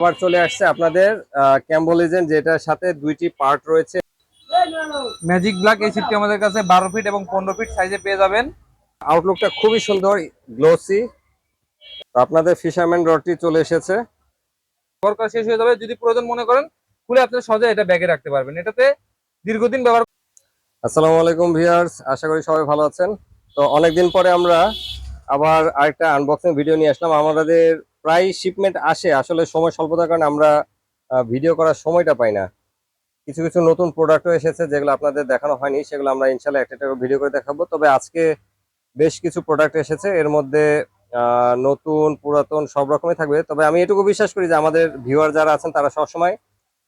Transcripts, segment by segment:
আবার চলে আসছে আপনাদের ক্যাম্বোলিজেন যেটার সাথে দুইটি পার্ট রয়েছে। ম্যাজিক ব্ল্যাক এই সিটটি আমাদের কাছে বারো ফিট এবং পনেরো ফিট সাইজে পেয়ে যাবেন। আউটলুকটা খুবই সুন্দর গ্লোসি আপনাদের ফিশারম্যান রডটি চলে এসেছে। ব্যবহার করা শেষ হয়ে যাবে, যদি প্রয়োজন মনে করেন, খুলে আপনি সহজে এটা ব্যাগে রাখতে পারবেন। এটাতে দীর্ঘদিন ব্যবহার আসসালামু আলাইকুম ভিউয়ার্স আশা করি সবাই ভালো আছেন। তো অনেকদিন পরে আমরা আবার আরেকটা আনবক্সিং ভিডিও নিয়ে আসলাম। আমাদের প্রায় শিপমেন্ট আসে। আসলে সময় স্বল্পতার কারণে আমরা ভিডিও করার সময়টা পাই না। কিছু কিছু নতুন প্রোডাক্টও এসেছে যেগুলো আপনাদের দেখানো হয়নি, সেগুলো আমরা ইনশাল্লাহ একটা একটা ভিডিও করে দেখাবো। তবে আজকে বেশ কিছু প্রোডাক্ট এসেছে। এর মধ্যে নতুন, পুরাতন সব রকমই থাকবে। তবে আমি এটুকু বিশ্বাস করি যে আমাদের ভিউয়ার যারা আছেন তারা সবসময়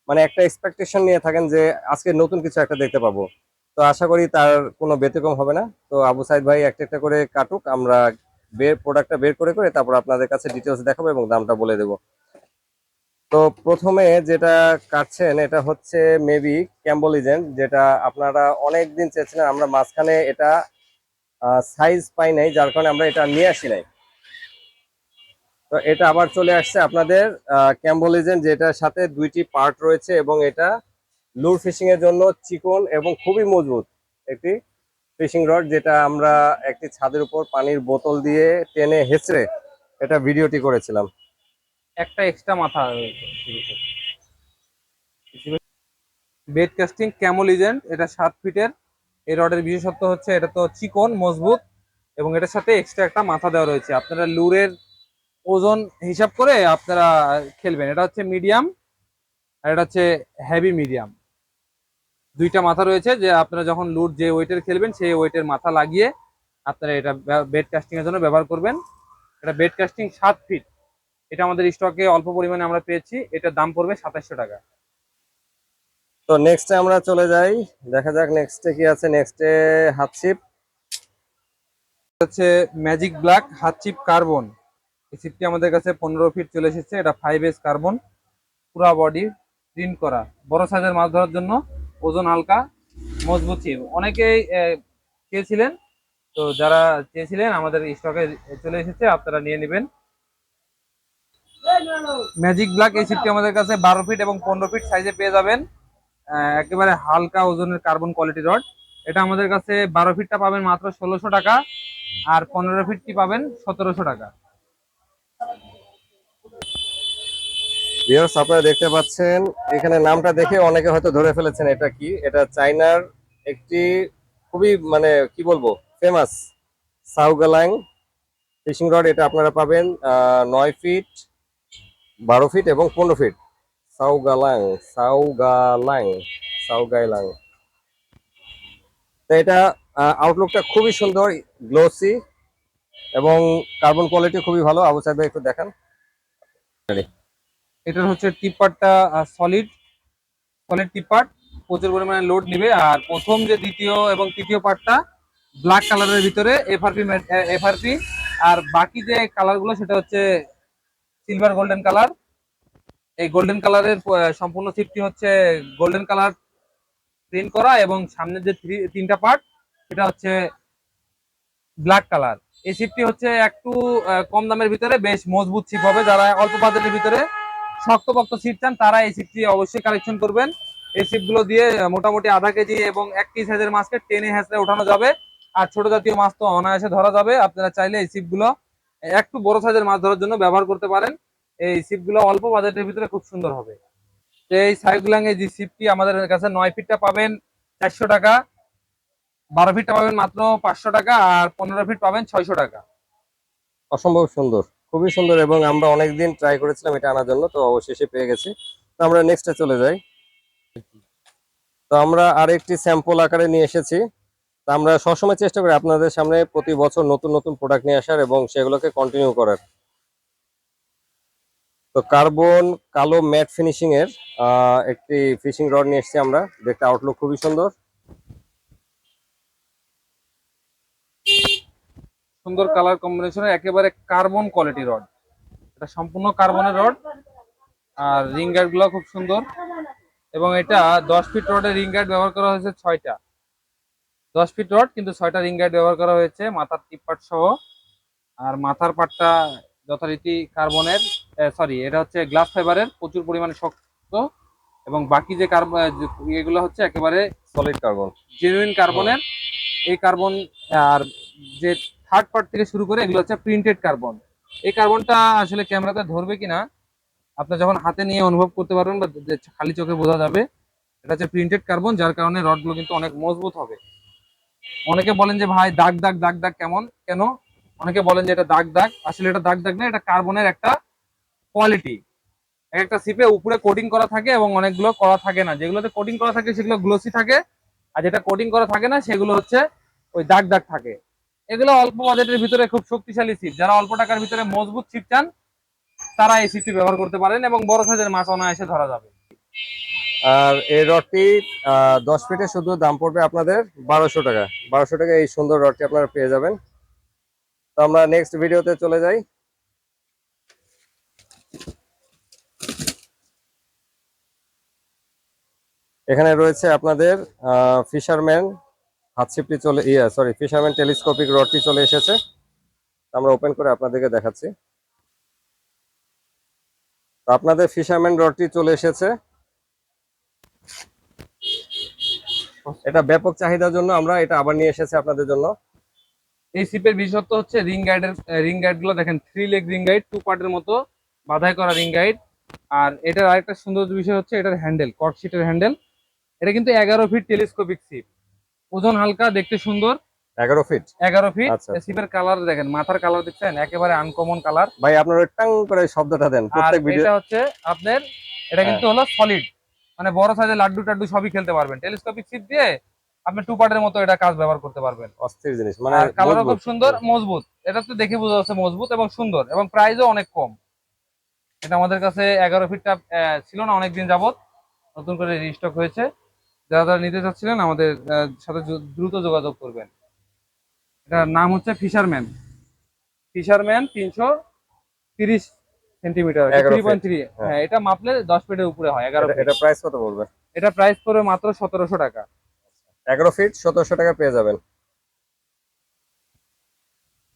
মানে একটা এক্সপেকটেশন নিয়ে থাকেন যে আজকে নতুন কিছু একটা দেখতে পাবো। তো আশা করি তার কোনো ব্যতিক্রম হবে না। তো আবু সাইদ ভাই একটা একটা করে কাটুক, আমরা বের প্রোডাক্টটা বের করে করে তারপর আপনাদের কাছে ডিটেলস দেখাবো এবং দামটা বলে দেব। তো প্রথমে যেটা কাটছেন, এটা হচ্ছে মেবি ক্যাম্বোলিজেন্ট যেটা আপনারা অনেক দিন চেয়েছিলেন, আমরা মাঝখানে এটা সাইজ পাই নাই, যার কারণে আমরা এটা নিয়ে আসি নাই। তো এটা আবার চলে আসছে আপনাদের ক্যাম্বোলিজেন্ট যেটার সাথে দুইটি পার্ট রয়েছে এবং এটা লুর ফিশিং এর জন্য চিকন এবং খুবই মজবুত একটি ফিশিং রড, যেটা আমরা একটি ছাদের উপর পানির বোতল দিয়ে টেনে হেঁচড়ে এটা ভিডিওটি করেছিলাম। একটা এক্সট্রা মাথা বেড কাস্টিং ক্যামল এজেন্ট এটা সাত ফিটের। এই রডের বিশেষত্ব হচ্ছে এটা তো চিকন, মজবুত, এবং এটার সাথে এক্সট্রা একটা মাথা দেওয়া রয়েছে। আপনারা লুরের ওজন হিসাব করে আপনারা খেলবেন। এটা হচ্ছে মিডিয়াম আর এটা হচ্ছে হেভি মিডিয়াম দুইটা মাথা রয়েছে যে আপনারা যখন লুট যে ওয়েটের খেলবেন সেই ওয়েটের মাথা লাগিয়ে আপনারা এটা বেড কাস্টিং এর জন্য ব্যবহার করবেন। এটা বেড কাস্টিং সাত ফিট এটা আমাদের স্টকে অল্প পরিমাণে আমরা পেয়েছি। এটার দাম পড়বে সাতাশশো টাকা। তো নেক্সটে আমরা চলে যাই। দেখা যাক নেক্সটে কি আছে। নেক্সটে হাতছিপ হচ্ছে ম্যাজিক ব্ল্যাক হাত চিপ কার্বন এই চিপটি আমাদের কাছে পনেরো ফিট চলে এসেছে। এটা ফাইভ এস কার্বন পুরা বডি প্রিন্ট করা। বড় সাইজের মাছ ধরার জন্য। ওজন হালকা, মজবুত চিপ অনেকেই চেয়েছিলেন তো যারা চেয়েছিলেন, আমাদের স্টকে চলে এসেছে, আপনারা নিয়ে নেবেন। ম্যাজিক ব্ল্যাক এই চিপটি আমাদের কাছে বারো ফিট এবং পনেরো ফিট সাইজে পেয়ে যাবেন। একেবারে হালকা ওজনের কার্বন কোয়ালিটি রড এটা আমাদের কাছে বারো ফিটটা পাবেন মাত্র ষোলোশো টাকা, আর পনেরো ফিটটি পাবেন সতেরোশো টাকা। ভিউয়ার্স আপনারা দেখতে পাচ্ছেন, এখানে নামটা দেখে অনেকে হয়তো ধরে ফেলেছেন এটা কি। এটা চাইনার একটি খুবই মানে কি বলব ফেমাস সাউগালাং ফিশিং রড। এটা আপনারা পাবেন নয় ফিট, বারো ফিট এবং পনেরো ফিট। সাউগালাং সাউগালাং, সাউগাইলাং। তো এটা আউটলুকটা খুবই সুন্দর গ্লোসি এবং কার্বন কোয়ালিটি খুবই ভালো। আবু সাহেব একটু দেখান। এটার হচ্ছে টিপারটা সলিড সলিড টিপার। প্রচুর পরিমাণে লোড নিবে। আর প্রথম যে দ্বিতীয় এবং তৃতীয় পার্টটা ব্ল্যাক কালারের ভিতরে এফআরপি এফআরপি আর বাকি যে কালারগুলো সেটা হচ্ছে সিলভার গোল্ডেন কালার এই গোল্ডেন কালারের সম্পূর্ণ সিটটি হচ্ছে গোল্ডেন কালার প্রিন্ট করা এবং সামনের যে তিনটা পার্ট সেটা হচ্ছে ব্ল্যাক কালার এই সিটটি হচ্ছে একটু কম দামের ভিতরে, বেশ মজবুত সিপ হবে। যারা অল্প বাজেটের ভিতরে শক্তপোক্ত সিট চান, তারা এই সিটটি অবশ্যই কালেকশন করবেন। এই সিটগুলো দিয়ে মোটামুটি আধা কেজি এবং এক কেজি সাইজের মাছকে টেনে হ্যাঁচড়ে ওঠানো যাবে। আর ছোট জাতীয় মাছ তো অনায়াসে ধরা যাবে। আপনারা চাইলে এই সিপগুলো একটু বড় সাইজের মাছ ধরার জন্য ব্যবহার করতে পারেন। এই সিপগুলো অল্প বাজেটের ভিতরে খুব সুন্দর হবে। তো এই সাইগুলাং এই যে সিপটি আমাদের কাছে নয় ফিটটা পাবেন, চারশো টাকা। বারো ফিটটা পাবেন মাত্র পাঁচশো টাকা আর পনেরো ফিট পাবেন ছয়শো টাকা। অসম্ভব সুন্দর। খুবই সুন্দর এবং আমরা অনেকদিন ট্রাই করেছিলাম এটা আনার জন্য, তো অবশেষে পেয়ে গেছি। তো আমরা নেক্সটে চলে যাই। তো আমরা আরেকটি স্যাম্পল আকারে নিয়ে এসেছি। তো আমরা সবসময় চেষ্টা করি আপনাদের সামনে প্রতি বছর নতুন নতুন প্রোডাক্ট নিয়ে আসার এবং সেগুলোকে কন্টিনিউ করার। তো কার্বন কালো ম্যাট ফিনিশিং এর একটি ফিশিং রড নিয়ে এসেছি আমরা। দেখতে আউটলুক খুবই সুন্দর। সুন্দর কালার কম্বিনেশনের একেবারে কার্বন কোয়ালিটি রড এটা সম্পূর্ণ কার্বনের রড আর রিং গার্ডগুলো খুব সুন্দর। এবং এটা দশ ফিট রডের রিং গার্ড ব্যবহার করা হয়েছে ছয়টা। দশ ফিট রড কিন্তু ছয়টা রিং গার্ড ব্যবহার করা হয়েছে। মাথার টিপ পাট সহ। আর মাথার পাটটা যথারীতি কার্বনের সরি এটা হচ্ছে গ্লাস ফাইবারের প্রচুর পরিমাণে শক্ত। এবং বাকি যে কার্বন এগুলো হচ্ছে একেবারে সলিড কার্বন জেনুইন কার্বনের এই কার্বন আর যে থার্ড পার্ট থেকে শুরু করে এগুলো হচ্ছে প্রিন্টেড কার্বন এই কার্বনটা আসলে ক্যামেরাতে ধরবে কিনা আপনি যখন হাতে নিয়ে অনুভব করতে পারবেন বা খালি চোখে বোঝা যাবে, এটা হচ্ছে প্রিন্টেড কার্বন যার কারণে রডগুলো কিন্তু অনেক মজবুত হবে। অনেকে বলেন যে, ভাই, দাগ দাগ দাগ দাগ কেমন? কেন? অনেকে বলেন যে, এটা দাগ দাগ। আসলে এটা দাগ দাগ না, এটা কার্বনের একটা কোয়ালিটি একটা সিপে উপরে কোটিং করা থাকে এবং অনেকগুলো করা থাকে না। যেগুলোতে কোটিং করা থাকে, সেগুলো গ্লোসি থাকে। আর যেটা কোটিং করা থাকে না, সেগুলো হচ্ছে ওই দাগ দাগ থাকে। এগুলো অল্প বাজেটের ভিতরে খুব শক্তিশালী সিপ যারা অল্প টাকার ভিতরে মজবুত সিপ চান, তারা এই সিপটি ব্যবহার করতে পারেন এবং বড় সাইজের মাছ অনায়াসে ধরা যাবে। আর এই রডটি দশ ফিটে শুধু দাম পড়বে আপনাদের বারোশো টাকা। বারোশো টাকা এই সুন্দর রডটি আপনারা পেয়ে যাবেন। তো আমরা নেক্সট ভিডিওতে চলে যাই। এখানে রয়েছে আপনাদের ফিশারম্যান হাতছিপটি চলে, ইয়া সরি ফিশারম্যান টেলিস্কোপিক রডটি চলে এসেছে। আমরা ওপেন করে আপনাদেরকে দেখাচ্ছি। আপনাদের ফিশারম্যান রডটি চলে এসেছে। এটা ব্যাপক চাহিদার জন্য আমরা এটা আবার নিয়ে এসেছি আপনাদের জন্য। এই সিপের বিশেষত্ব হচ্ছে রিং গাইডের রিং গাইডগুলো দেখেন three leg ring guide two পার্টের মতো বাধাই করা রিং গাইড আর এটার আরেকটা সুন্দর বিষয় হচ্ছে এটার হ্যান্ডেল কট সিটের হ্যান্ডেল এটা কিন্তু এগারো ফিট টেলিস্কোপিক সিপ ওজন হালকা দেখতে সুন্দর। এগারো ফিট এগারো ফিট। সিপের কালার দেখেন মাথার কালার দেখছেন একেবারে আনকমন কালার ভাই আপনারা টাং করে শব্দটা দেন এটা হচ্ছে আপনার এটা কিন্তু হলো সলিড মানে বড় সাইজের লাড্ডু টাড্ডু সবই খেলতে পারবেন। টেলিস্কোপিক সিপ দিয়ে আপনি টু পার্টের মতো এটা কাজ ব্যবহার করতে পারবেন। অস্থির জিনিস মানে কালারও মজবুত। খুব সুন্দর মজবুত। এটা তো দেখে বোঝা যাচ্ছে মজবুত এবং সুন্দর এবং প্রাইসও অনেক কম। এটা আমাদের কাছে এগারো ফিটটা ছিল না অনেকদিন যাবত নতুন করে রিস্টক হয়েছে। যারা যারা নিতে চাচ্ছিলেন আমাদের সাথে দ্রুত যোগাযোগ করবেন। এটার নাম হচ্ছে ফিশারম্যান। ফিশারম্যান তিনশো তিরিশ সেন্টিমিটার থ্রি পয়েন্ট থ্রি হ্যাঁ। এটা মাপলে দশ ফিটের উপরে হয় এগারো। এটা প্রাইস কত পড়বে? এটা প্রাইস পড়বে মাত্র সতেরোশো টাকা। এগারো ফিট সতেরোশো টাকা পেয়ে যাবেন।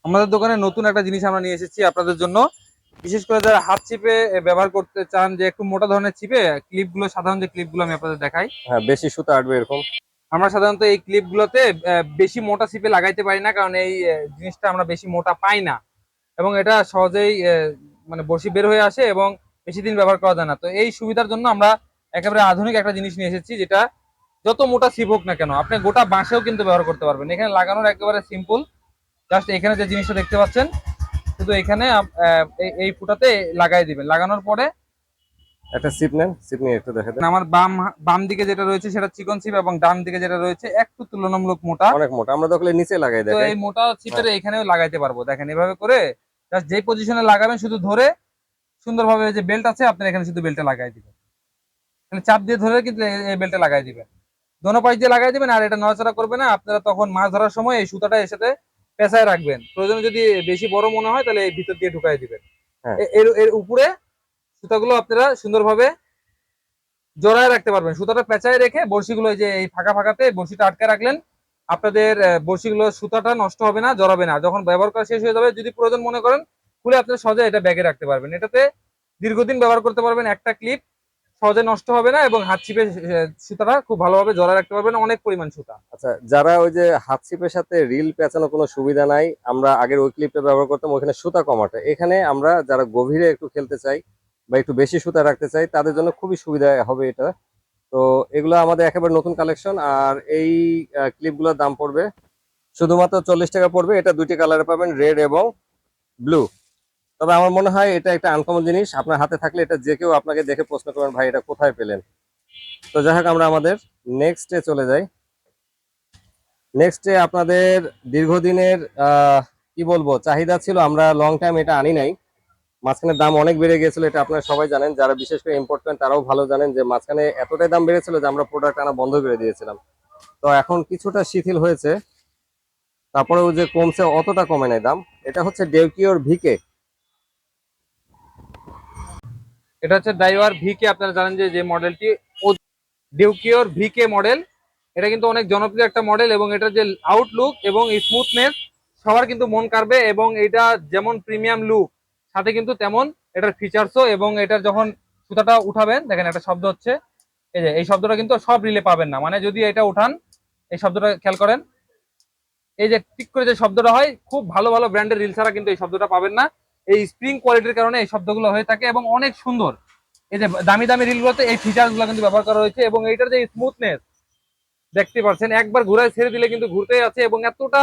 আমাদের দোকানে নতুন একটা জিনিস আমরা নিয়ে এসেছি আপনাদের জন্য। বিশেষ করে যারা হাত চিপে ব্যবহার করতে চান যে একটু মোটা ধরনের চিপে ক্লিপগুলো সাধারণ যে ক্লিপগুলো আমি আপনাদের দেখাই। হ্যাঁ বেশি সুতা আটবে এরকম? আমরা সাধারণত এই ক্লিপ গুলোতে বেশি মোটা চিপে লাগাইতে পারি না কারণ এই জিনিসটা আমরা বেশি মোটা পাই না। এবং এটা সহজেই মানে বসি বের হয়ে আসে এবং বেশি দিন ব্যবহার করা যায় না। তো এই সুবিধার জন্য আমরা একেবারে আধুনিক একটা জিনিস নিয়ে এসেছি যেটা যত মোটা ছিপ হোক না কেন আপনি গোটা বাঁশেও কিন্তু ব্যবহার করতে পারবেন। এখানে লাগানোর একেবারে সিম্পল জাস্ট এখানে যে জিনিসটা দেখতে পাচ্ছেন শুধু এখানে এই- ফুটাতে লাগাই দিবেন লাগানোর পরে একটা সিপ নেন সিপ নিয়ে একটু দেখে দেন। আমার বাম বাম দিকে যেটা রয়েছে সেটা চিকন চিপ এবং ডান দিকে যেটা রয়েছে একটু তুলনামূলক মোটা। অনেক মোটা আমরা দখলে নিচে লাগাই তো এই মোটা চিপের এখানেও লাগাইতে পারব। দেখেন এভাবে করে জাস্ট যে পজিশনে লাগাবেন শুধু ধরে সুন্দরভাবে যে বেল্ট আছে আপনার এখানে শুধু বেল্টে লাগাই দিবেন। এখানে চাপ দিয়ে ধরে কিন্তু এই- এই বেল্টে লাগাই দিবেন। দোনো পাশ দিয়ে লাগাই দিবেন আর এটা নড়াচড়া করবে না। আপনারা তখন মাছ ধরার সময় এই সুতাটা এর সাথে পেঁচায় রাখবেন। প্রয়োজনে যদি বেশি বড় মনে হয় তাহলে ভিতর দিয়ে ঢুকাই দিবেন। হ্যাঁ। এর এর উপরে সুতাগুলো আপনারা সুন্দরভাবে জড়ায় রাখতে পারবেন। সুতাটা পেঁচায় রেখে বড়শিগুলো এই যে এই ফাঁকা ফাঁকাতে বড়শিটা আটকে রাখলেন আপনাদের বড়শিগুলো সুতাটা নষ্ট হবে না জড়াবে না। যখন ব্যবহার করা শেষ হয়ে যাবে যদি প্রয়োজন মনে করেন খুলে আপনারা সহজে এটা ব্যাগে রাখতে পারবেন। এটাতে দীর্ঘদিন ব্যবহার করতে পারবেন। একটা ক্লিপ সহজে নষ্ট হবে না এবং হাত ছিপে সুতাটা খুব ভালোভাবে জড়ায় রাখতে পারবেন অনেক পরিমাণ সুতা। আচ্ছা যারা ওই যে হাত ছিপের সাথে রিল পেঁচানো কোনো সুবিধা নাই, আমরা আগের ওই ক্লিপটা ব্যবহার করতাম ওখানে সুতা কমাটা। এখানে আমরা যারা গভীরে একটু খেলতে চাই বা একটু বেশি সুতা রাখতে চাই, তাদের জন্য খুবই সুবিধা হবে এটা। তো এগুলো আমাদের একেবারে নতুন কালেকশন আর এই ক্লিপগুলোর দাম পড়বে, শুধুমাত্র চল্লিশ টাকা পড়বে, এটা দুইটি কালারে পাবেন রেড এবং ব্লু তবে আমার মনে হয় এটা একটা আনকমন জিনিস। আপনার হাতে থাকলে এটা যে কেউ আপনাকে দেখে প্রশ্ন করবেন, ভাই, এটা কোথায় পেলেন? তো যাই হোক, আমরা আমাদের নেক্সটে চলে যাই। নেক্সটে আপনাদের দীর্ঘদিনের কি বলব, চাহিদা ছিল। আমরা লং টাইম এটা আনি নাই। মাঝখানে দাম অনেক বেড়ে গিয়েছিল, এটা আপনারা সবাই জানেন। যারা বিশেষ করে ইম্পোর্ট করেন তারাও ভালো জানেন যে মাঝখানে এতটাই দাম বেড়েছিল যে আমরা প্রোডাক্ট আনা বন্ধ করে দিয়েছিলাম। তো এখন কিছুটা শিথিল হয়েছে। তারপরেও যে কমছে, অতটা কমে নাই দাম। এটা হচ্ছে ডেউকিওর ভিকে এটা হচ্ছে ডাইওয়ার ভিকে আপনারা জানেন যে যে মডেলটি ডিউকিওর ভিকে মডেল এটা কিন্তু অনেক জনপ্রিয় একটা মডেল এবং এটার যে আউটলুক এবং স্মুথনেস সবার কিন্তু মন কাড়বে এবং এটা যেমন প্রিমিয়াম লুক সাথে কিন্তু তেমন এটার ফিচার্সও এবং এটার যখন সুতাটা উঠাবেন, দেখেন একটা শব্দ হচ্ছে, এই যে, এই শব্দটা কিন্তু সব রিলে পাবেন না। মানে যদি এটা উঠান, এই শব্দটা খেয়াল করেন, এই যে টিক করে যে শব্দটা হয়, খুব ভালো ভালো ব্র্যান্ডের রিল ছাড়া কিন্তু এই শব্দটা পাবেন না। এই স্প্রিং কোয়ালিটির কারণে এই শব্দগুলো হয়ে থাকে এবং অনেক সুন্দর। এই যে দামি দামি রিলগুলোতে এই ফিচার্সগুলো কিন্তু ব্যবহার করা হয়েছে এবং এইটার যে স্মুথনেস দেখতে পাচ্ছেন, একবার ঘুরায় ছেড়ে দিলে কিন্তু ঘুরতেই আছে এবং এতটা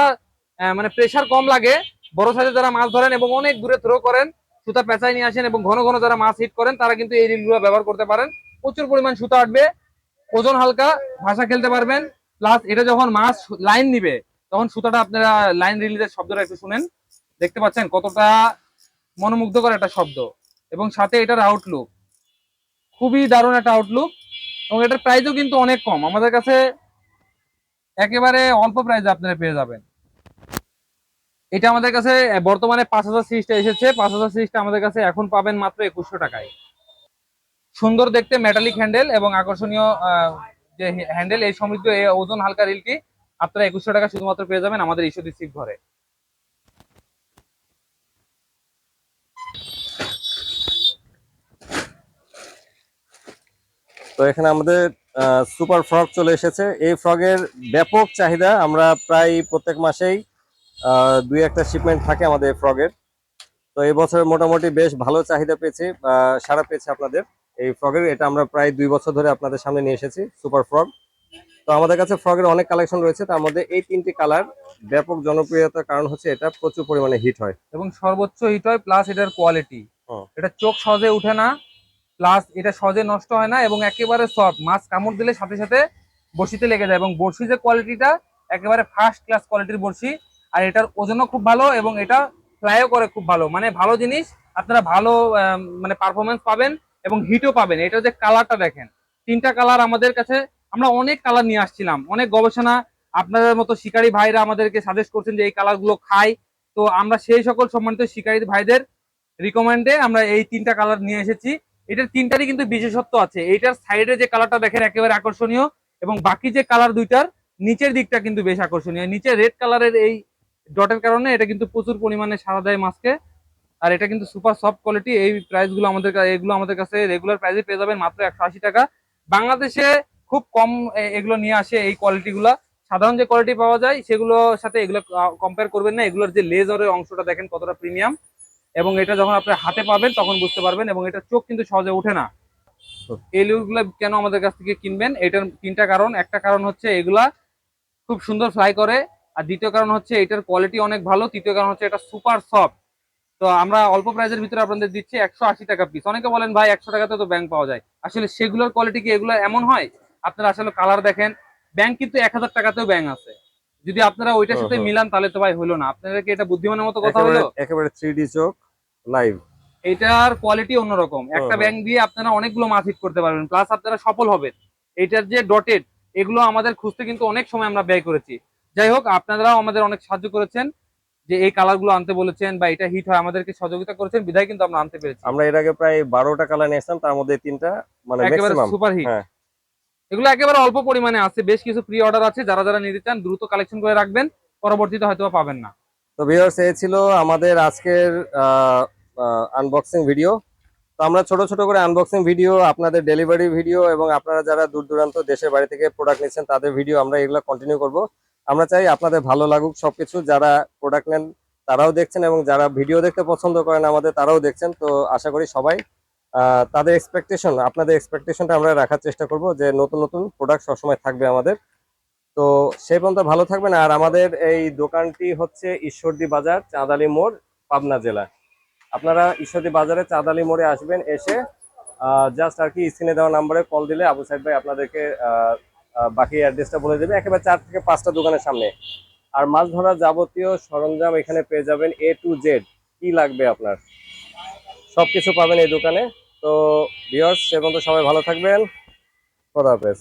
মানে প্রেসার কম লাগে। বড় সাইজে যারা মাছ ধরেন এবং অনেক দূরে থ্রো করেন, সুতা পেঁচাই নিয়ে আসেন এবং ঘন ঘন যারা মাছ হিট করেন, তারা কিন্তু এই রিলগুলো ব্যবহার করতে পারেন। প্রচুর পরিমাণ সুতা আটবে, ওজন হালকা, ভাষা খেলতে পারবেন। প্লাস এটা যখন মাছ লাইন নিবে, তখন সুতাটা আপনারা লাইন রিলিজের শব্দটা একটু শুনেন। দেখতে পাচ্ছেন কতটা মনোমুগ্ধকর একটা শব্দ। এবং সাথে এটার আউটলুক খুবই দারুণ একটা আউটলুক এবং এটার প্রাইসও কিন্তু অনেক কম। আমাদের কাছে একেবারে অল্প প্রাইসে আপনারা পেয়ে যাবেন। এটা আমাদের কাছে বর্তমানে পাঁচ হাজার সিরিজটা এসেছে। পাঁচ হাজার সিরিজটা আমাদের কাছে এখন পাবেন মাত্র একুশশো টাকায়। সুন্দর দেখতে মেটালিক হ্যান্ডেল এবং আকর্ষণীয় যে হ্যান্ডেল এই সমৃদ্ধ ওজন হালকা রিলটি আপনারা একুশশো টাকা শুধুমাত্র পেয়ে যাবেন আমাদের ঈশ্বরদী সিপ ঘরে। তো এখানে আমাদের সুপার ফ্রগ চলে এসেছে। এই ফ্রগের ব্যাপক চাহিদা আমরা প্রায় প্রত্যেক মাসেই দুই একটা শিপমেন্ট থাকে আমাদের ফ্রগের তো এই বছর মোটামুটি বেশ ভালো চাহিদা পেয়েছে সাড়া পেয়েছে আপনাদের এই ফ্রগের এটা আমরা প্রায় দুই বছর ধরে আপনাদের সামনে নিয়ে এসেছি সুপার ফ্রগ তো আমাদের কাছে ফ্রগের অনেক কালেকশন রয়েছে তার মধ্যে এই তিনটি কালার ব্যাপক জনপ্রিয়তার কারণ হচ্ছে এটা প্রচুর পরিমাণে হিট হয়। এবং সর্বোচ্চ হিট হয় প্লাস এটার কোয়ালিটি এটা চোখ সহজে উঠে না প্লাস এটা সহজে নষ্ট হয় না এবং একেবারে সফট মাছ কামড় দিলে সাথে সাথে বড়শিতে লেগে যায় এবং বড়শি যে কোয়ালিটিটা একেবারে ফার্স্ট ক্লাস কোয়ালিটির বড়শি আর এটার ওজনও খুব ভালো এবং এটা ফ্লাইও করে খুব ভালো। মানে ভালো জিনিস, আপনারা ভালো মানে পারফরমেন্স পাবেন এবং হিটও পাবেন। এটা যে কালারটা দেখেন। তিনটা কালার আমাদের কাছে, আমরা অনেক কালার নিয়ে আসছিলাম। অনেক গবেষণা আপনাদের মতো শিকারী ভাইরা আমাদেরকে সাজেস্ট করছেন যে এই কালারগুলো খাই। তো আমরা সেই সকল সম্মানিত শিকারী ভাইদের রিকমেন্ডে আমরা এই তিনটা কালার নিয়ে এসেছি। এটার তিনটারই কিন্তু বিশেষত্ব আছে। এইটার সাইডে যে কালারটা দেখেন একেবারে আকর্ষণীয় এবং বাকি যে কালার দুইটার নিচের দিকটা কিন্তু বেশ আকর্ষণীয়। নিচে রেড কালারের এই ডটের কারণে এটা কিন্তু প্রচুর পরিমাণে সারা দেয় মাছকে আর এটা কিন্তু সুপার সফট কোয়ালিটি এই প্রাইসগুলো আমাদের এগুলো আমাদের কাছে রেগুলার প্রাইসে পেয়ে যাবেন মাত্র একশো আশি টাকা। বাংলাদেশে খুব কম এগুলো নিয়ে আসে এই কোয়ালিটিগুলো সাধারণ যে কোয়ালিটি পাওয়া যায়, সেগুলোর সাথে এগুলো কম্পেয়ার করবেন না। এগুলোর যে লেজারের অংশটা দেখেন কতটা প্রিমিয়াম এবং এটা যখন আপনি হাতে পাবেন তখন বুঝতে পারবেন এবং এটা চোখ কিন্তু সহজে ওঠে না। এই লুকগুলো কেন আমাদের কাছ থেকে কিনবেন? এটার তিনটা কারণ। একটা কারণ হচ্ছে এগুলা খুব সুন্দর ফ্লাই করে। আর দ্বিতীয় কারণ হচ্ছে এটার কোয়ালিটি অনেক ভালো। তৃতীয় কারণ হচ্ছে এটা সুপার সফট তো আমরা অল্প প্রাইসের ভিতরে আপনাদের দিচ্ছি একশো আশি টাকা পিস অনেকে বলেন ভাই একশো টাকাতে তো ব্যাংক পাওয়া যায়। আসলে সেগুলোর কোয়ালিটি কি এগুলো এমন হয়? আপনারা আসলে কালার দেখেন। ব্যাংক কিন্তু এক হাজার টাকাতেও ব্যাংক আছে। যদি আপনারা ওইটার সাথে হুম হুম। মিলান তাহলে তো ভাই হলো না। আপনাদেরকে এটা বুদ্ধিমানের মতো কথা হলো? একেবারে থ্রি চোখ লাইভ এটার কোয়ালিটি অন্যরকম। একটা হুম। ব্যাংক দিয়ে আপনারা অনেকগুলো মাছ হিট করতে পারবেন। প্লাস আপনারা সফল হবেন। এটার যে ডটেড এগুলো আমাদের খুঁজতে কিন্তু অনেক সময় আমরা ব্যয় করেছি। যাই হোক আপনারাও আমাদের অনেক সাহায্য করেছেন যে এই কালারগুলো আনতে বলেছেন বা এটা হিট হয় আমাদেরকে সহযোগিতা করেছেন। বিধায় কিন্তু আমরা আনতে পেরেছি। আমরা এর আগে প্রায় বারোটা কালার নিয়ে আসলাম তার মধ্যে তিনটা মানে একেবারে সুপার হিট হ্যাঁ। এগুলো একেবারে অল্প পরিমাণে আছে। বেশ কিছু প্রি অর্ডার আছে, যারা যারা নিতে চান দ্রুত কালেকশন করে রাখবেন, পরবর্তীতে হয়তো পাবেন না। তো ভিউয়ার্স এই ছিল আমাদের আজকের আনবক্সিং ভিডিও তো আমরা ছোট ছোট করে আনবক্সিং ভিডিও আপনাদের ডেলিভারি ভিডিও এবং আপনারা যারা দূর দূরান্ত দেশের বাড়ি থেকে প্রোডাক্ট নিচ্ছেন, তাদের ভিডিও আমরা এগুলো কন্টিনিউ করব। আমরা চাই আপনাদের ভালো লাগুক সবকিছু। যারা প্রোডাক্ট নেন, তারাও দেখছেন এবং যারা ভিডিও দেখতে পছন্দ করেন আমাদের, তারাও দেখছেন। তো আশা করি সবাই তাদের এক্সপেকটেশন আপনাদের এক্সপেকটেশনটা আমরা রাখার চেষ্টা করব যে নতুন নতুন প্রোডাক্ট সবসময় থাকবে আমাদের। তো সেই পর্যন্ত ভালো থাকবেন। আর আমাদের এই দোকানটি হচ্ছে ঈশ্বরদী বাজার, চাঁদালি মোড়, পাবনা জেলা। আপনারা ঈশ্বরদী বাজারে, চাঁদালি মোড়ে আসবেন, এসে জাস্ট আর কি স্ক্রিনে দেওয়া নাম্বারে কল দিলে আবু সাইদ ভাই আপনাদেরকে বাকি অ্যাড্রেসটা বলে দেবে। একেবারে চার থেকে পাঁচটা দোকানের সামনে। আর মাছ ধরার যাবতীয় সরঞ্জাম এখানে পেয়ে যাবেন এ টু জেড কি লাগবে আপনার? সবকিছু পাবেন এই দোকানে। তো ভিওর্স সে পর্যন্ত সবাই ভালো থাকবেন। খোদা হাফেজ।